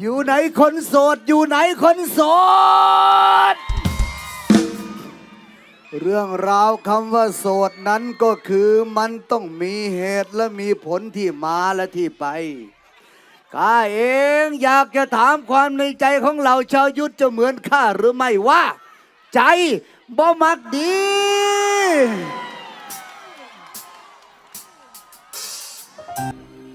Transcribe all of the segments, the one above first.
อยู่ไหนคนโสด อยู่ไหนคนโสด เรื่องราวคำว่าโสดนั้นก็คือมันต้องมีเหตุและมีผลที่มาและที่ไปข้าเองอยากจะถามความในใจของเราชาวยุทธจะเหมือนข้าหรือไม่ว่า ใจบ่มักดี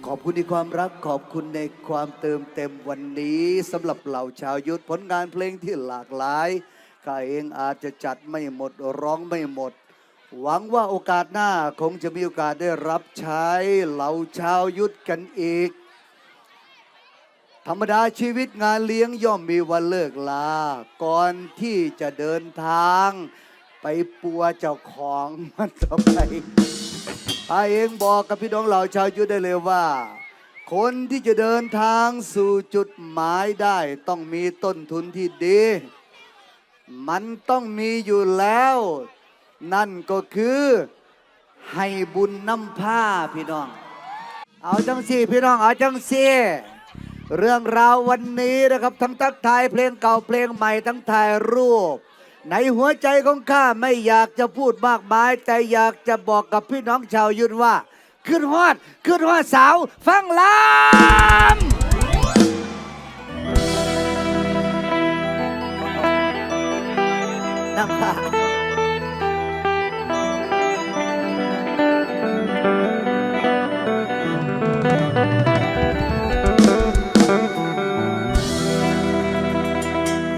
ขอบคุณในความรักขอบคุณในความเติมเต็มวันนี้สำหรับเหล่าชาวยุทธผลงานเพลงที่หลากหลายข้าเองอาจจะจัดไม่หมดร้องไม่หมด หวังว่าโอกาสหน้าคงจะมีโอกาสได้รับใช้เหล่าชาวยุทธกันอีก ธรรมดาชีวิตงานเลี้ยงย่อมมีวันเลิกลา ก่อนที่จะเดินทาง ไปปัวเจ้าของมันต่อไป อาเองบอกกับพี่น้องเหล่าชาวยุทธได้เลยว่า คนที่จะเดินทางสู่จุดหมายได้ ต้องมีต้นทุนที่ดี มันต้องมีอยู่แล้ว นั่นก็คือให้บุญน้ำผ้าพี่น้อง เอาจังสี่พี่น้องเอาจังสี่เรื่องราววันนี้นะครับ ทั้งทักทายเพลงเก่าเพลงใหม่ทั้งถ่ายรูป ในหัวใจของข้าไม่อยากจะพูดมากมาย แต่อยากจะบอกกับพี่น้องชาวยุทธว่า ขึ้นฮอด ขึ้นฮอดสาว ฟังลำน้ำา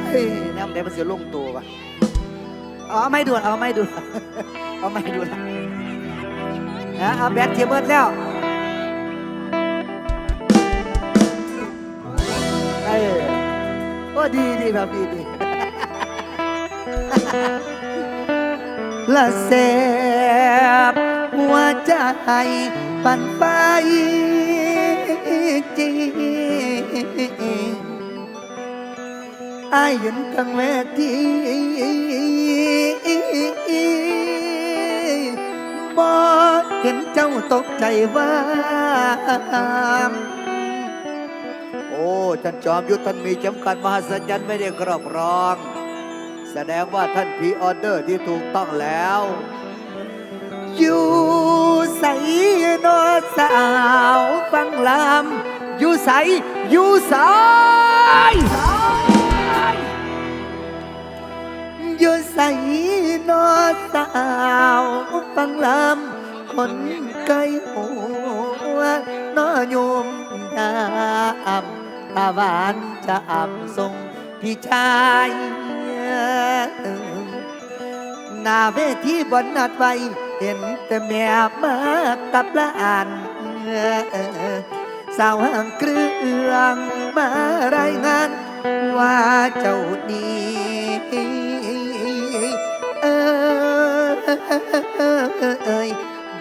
เฮ้ยน้ำเดี๋ยวมันจะลงตัวปะ เอาไม่ด่วนเอาไม่ด่วนเอาไม่ด่วนนะเอาแบตเทียมเบิร์ดแล้วเอ้ยโอ้ดีดีแบบดีดีละเสบหัวใจปั่นไปจริงอายเห็นทั้งเวที บ่เห็นเจ้าตกใจว่า โอ้ท่านจอมยุทธท่านมีจำกัดมหัศจรรย์ไม่ได้ครอบครอง แสดงว่าท่านพีออเดอร์ที่ถูกต้องแล้ว อยู่ใสโนสาวฟังลำอยู่ใสอยู่ใส อยู่ใสโนสาวฟังลำคนไกลหัวนอโยมยามตาหวานจะอ่ำทรงพี่ชายหน้าเวทีบนนัดไว้ เห็นแต่แม่มากับหลานสาวห่างเครื่องมารายงานว่าเจ้านี้ ย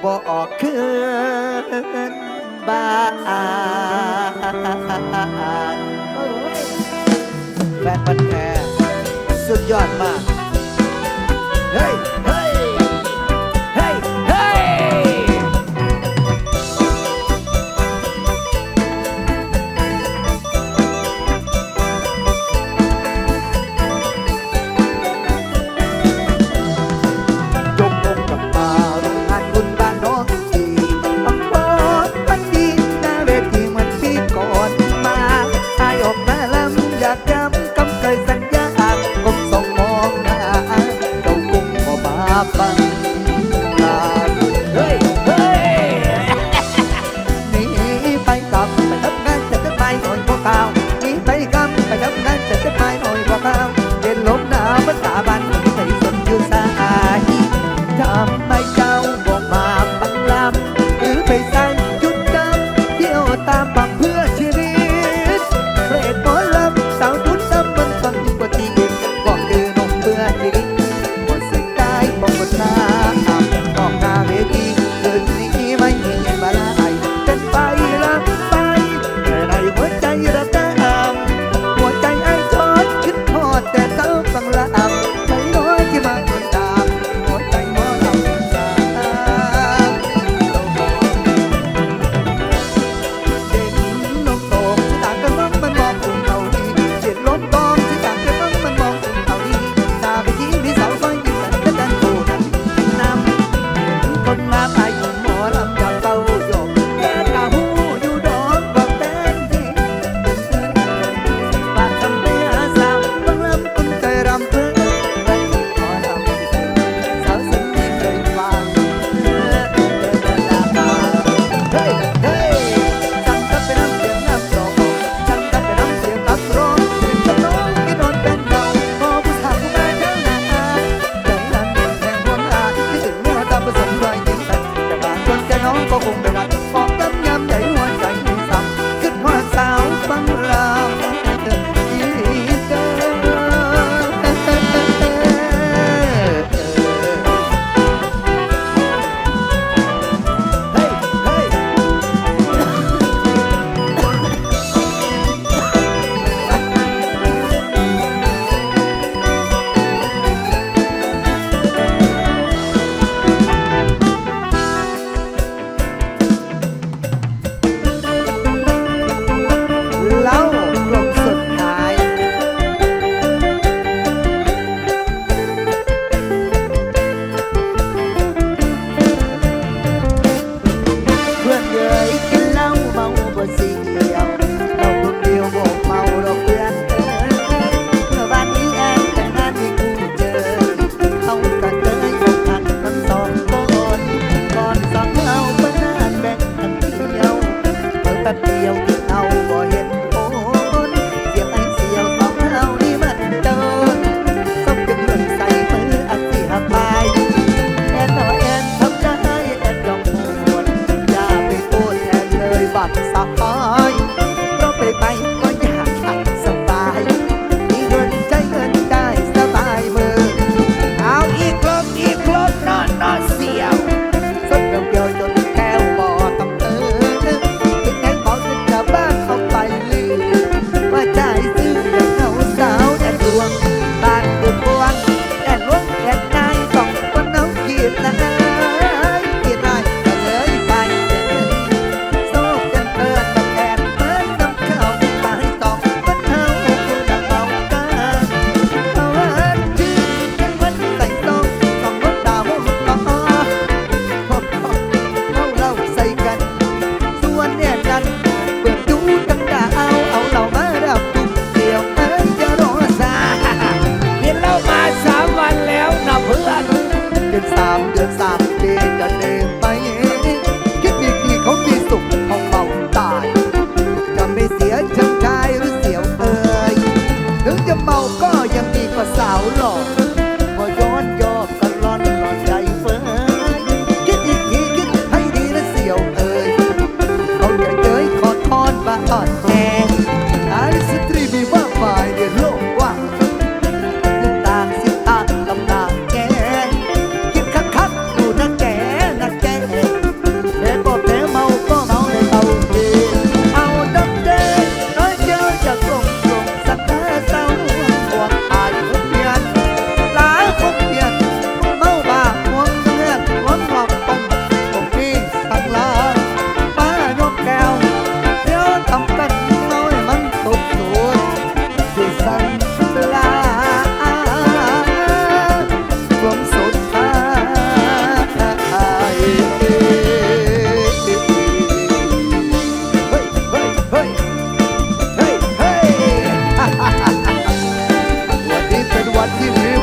บอกคืนบ้านแฟนพันแท้สุดยอดมาก เฮ้ย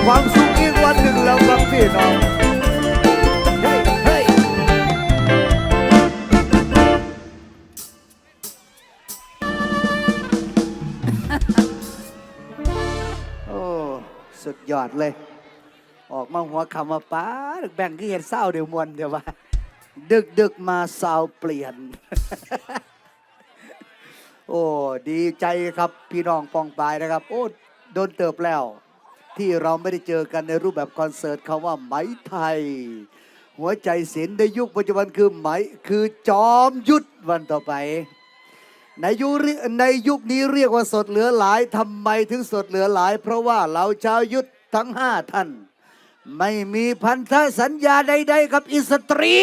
ความสุขอีกวันหนึ่งแล้วครับพี่น้องโอ้สุดยอดเลย ออกมาหัวคำมาป้าแบ่งก็เห็นเศร้าเดี๋ยวมวนเดี๋ยวว่า ดึกดึกมาสาวเปลี่ยน โอ้ ดีใจครับพี่น้องปองปายนะครับ โอ้ โดนเติบแล้ว ที่เราไม่ได้เจอกันในรูปแบบคอนเสิร์ตคำว่าไหมไทย หัวใจศิลป์ในยุคปัจจุบันคือไหมคือจอมยุทธวันต่อไป ในยุคในยุคนี้เรียกว่าสดเหลือหลายทำไมถึงสดเหลือหลาย เพราะว่าเราชาวยุทธทั้งห้าท่าน ไม่มีพันธสัญญาใด ๆ กับอิสตรี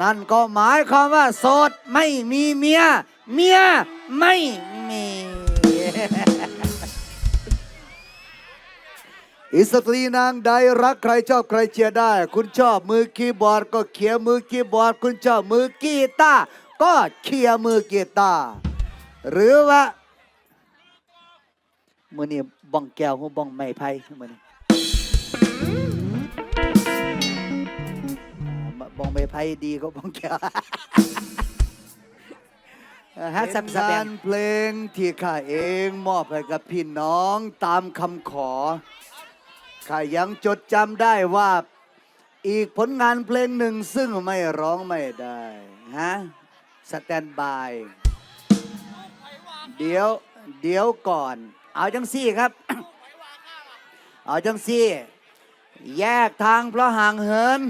นั่นก็หมายความว่าโสดไม่มีเมีย เมียไม่ อิสตรีนางใดรักใครชอบใครเชียร์ได้ คุณชอบมือคีย์บอร์ดก็เขียมือคีย์บอร์ด คุณชอบมือกีตาร์ก็เขียมือกีตาร์หรือว่ามือนี่บ้องแก้วหูบ้องไม้ไผ่มือนี่บ้องไม้ไผ่ดีก็บ้องแก้วฮัสัมสแบงงานเพลงที่ข้าเองมอบให้กับพี่น้องตามคำขอ ข้ายังจดจำได้ว่า อีกผลงานเพลงหนึ่งซึ่งไม่ร้องไม่ได้ ฮะ สแตนบาย เดี๋ยว เดี๋ยวก่อน เอาจังซี่ครับ เอาจังซี่ แยกทางเพราะห่างเหิน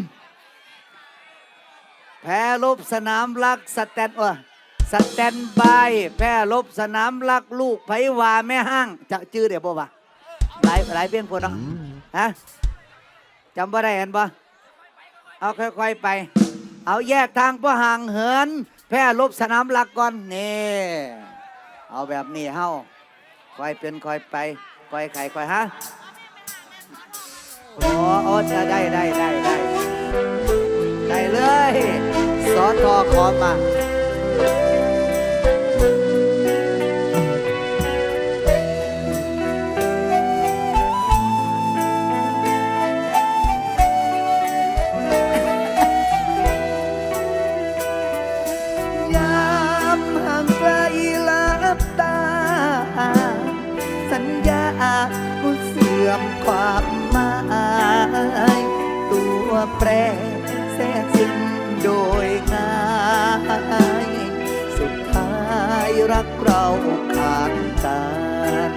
แพ้ลบสนามรักสแตนเออสแตนบาย แพ้ลบสนามรักลูกไผวาแม่ห้างจะจื้อเดี๋ยวบ่วะหลายหลายเพียงคนเนาะ ฮะจำบ่ได้เห็นบ่เอาค่อยๆไป เอาแยกทางพราะห่างเหิน แพ้ลบสนามรักก่อนนี่เอาแบบนี้เฮาค่อยเป็นค่อยไปค่อยไข่ค่อยฮะโอ้โอ้ได้ได้ได้ได้ได้เลยสอทอขอมา อมความหมายตัวแปรแทรกซึมโดยง่ายสุดท้ายรักเราขาดกัน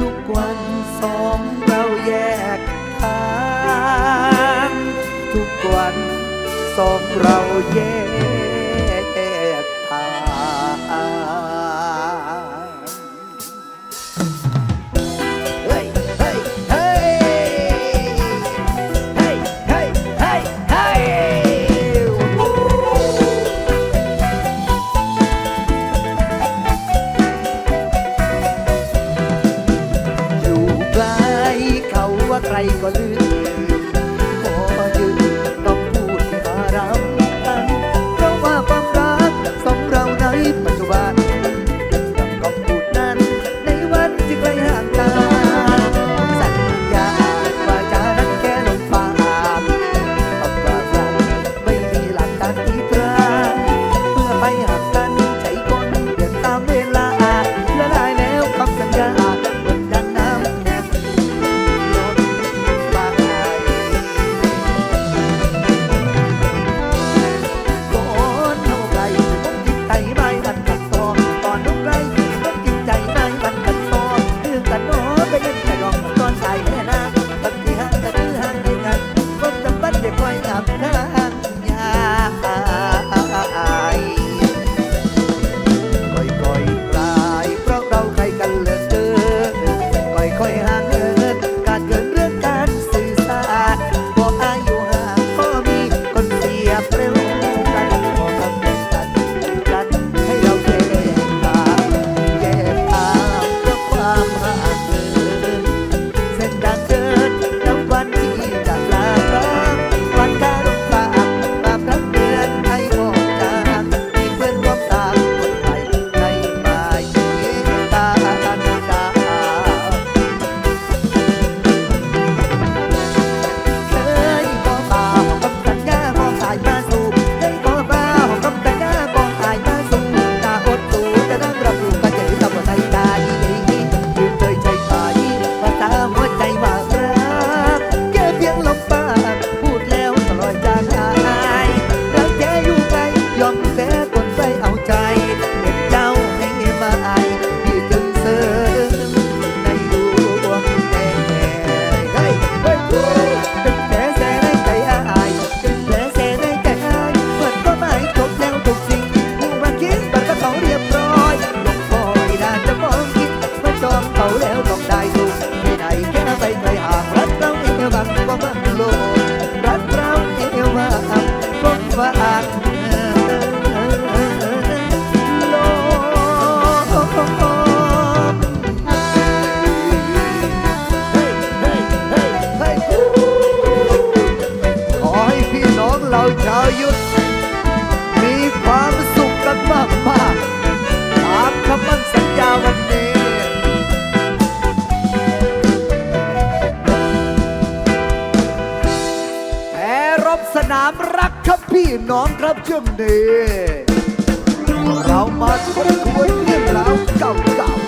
ทุกวันสองเราแยกทางทุกวันสองเราแยก นามรักครับพี่น้องครับเชื่อนีเรามาชวนคุยเรื่องราวเก่าๆ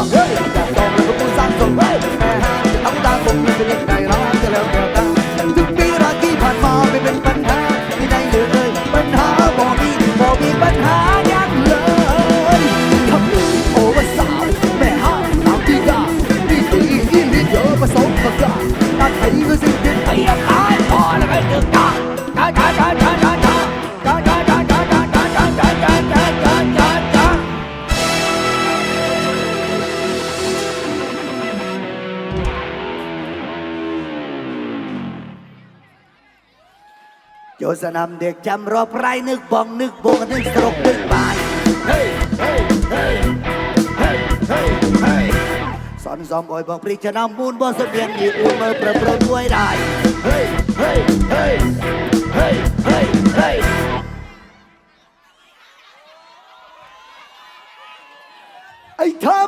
เราเฮ้ยจากตองเป็นผู้สร้างสมเฮ้ยแม่ฮะเอาตาผมมันจะยังไงเราจะแล้วแต่ตาถึงปี សណាំដេកចាំរប្រៃនឹកបងនឹកបងនឹកស្រុកនឹកបាយហេហេហេហេហេហេសនសំអុយបងព្រីចំណាំមូនបងសុមានយីអ៊ូមើលប្រប្រមួយដែរហេហេហេហេហេហេអីថា